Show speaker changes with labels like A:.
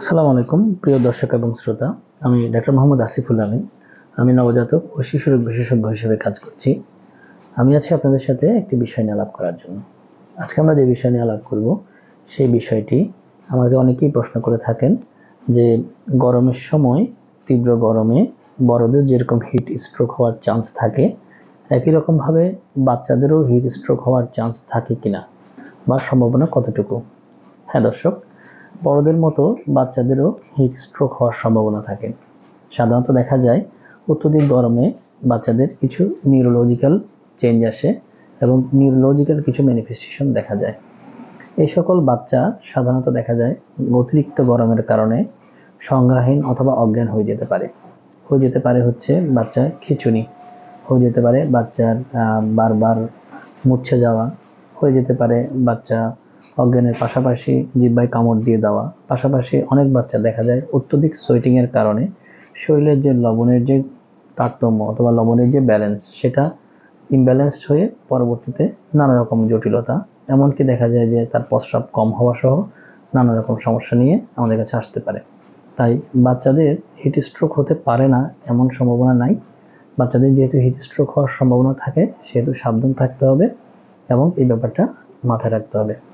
A: আসসালামু আলাইকুম, প্রিয় দর্শক এবং শ্রোতা। আমি ডাক্তার মোহাম্মদ আসিফুল আমিন। আমি নবজাতক ও শিশুরোগ বিশেষজ্ঞ হিসেবে কাজ করছি। আমি আছি আপনাদের সাথে একটি বিষয় নিয়ে আলাপ করার জন্য। আজকে আমরা যে বিষয় নিয়ে আলাপ করব, সেই বিষয়টি আমাকে অনেকেই প্রশ্ন করে থাকেন যে গরমের সময়, তীব্র গরমে বড়দের যেরকম হিট স্ট্রোক হওয়ার চান্স থাকে, একই রকমভাবে বাচ্চাদেরও হিট স্ট্রোক হওয়ার চান্স থাকে কিনা বা সম্ভাবনা কতটুকু? হ্যাঁ দর্শক বড়দের মতো বাচ্চাদেরও হিট স্ট্রোক হওয়ার সম্ভাবনা থাকে। সাধারণত দেখা যায় অত্যধিক গরমে বাচ্চাদের কিছু নিউরোলজিক্যাল চেঞ্জ আসে এবং নিউরোলজিক্যাল কিছু ম্যানিফেস্টেশন দেখা যায়। এই সকল বাচ্চা সাধারণত দেখা যায় অতিরিক্ত গরমের কারণে সংজ্ঞাহীন অথবা অজ্ঞান হয়ে যেতে পারে। হয়ে যেতে পারে হচ্ছে বাচ্চা খিচুনি, হয়ে যেতে পারে বাচ্চার বারবার মূর্ছে যাওয়া, হয়ে যেতে পারে বাচ্চা অজ্ঞানের পাশাপাশি জিব্বায় কামড় দিয়ে দেওয়া, পাশাপাশি অনেক বাচ্চা দেখা যায় অত্যধিক সোয়েটিংয়ের কারণে শরীরের যে লবণের যে তারতম্য অথবা লবণের যে ব্যালেন্স সেটা ইমব্যালেন্সড হয়ে পরবর্তীতে নানা রকম জটিলতা, এমনকি দেখা যায় যে তার প্রস্রাব কম হওয়া সহ নানা রকম সমস্যা নিয়ে আমাদের কাছে আসতে পারে। তাই বাচ্চাদের হিট স্ট্রোক হতে পারে না এমন সম্ভাবনা নাই। বাচ্চাদের যেহেতু হিট স্ট্রোক হওয়ার সম্ভাবনা থাকে, সেহেতু সাবধান থাকতে হবে এবং এই ব্যাপারটা মাথায় রাখতে হবে।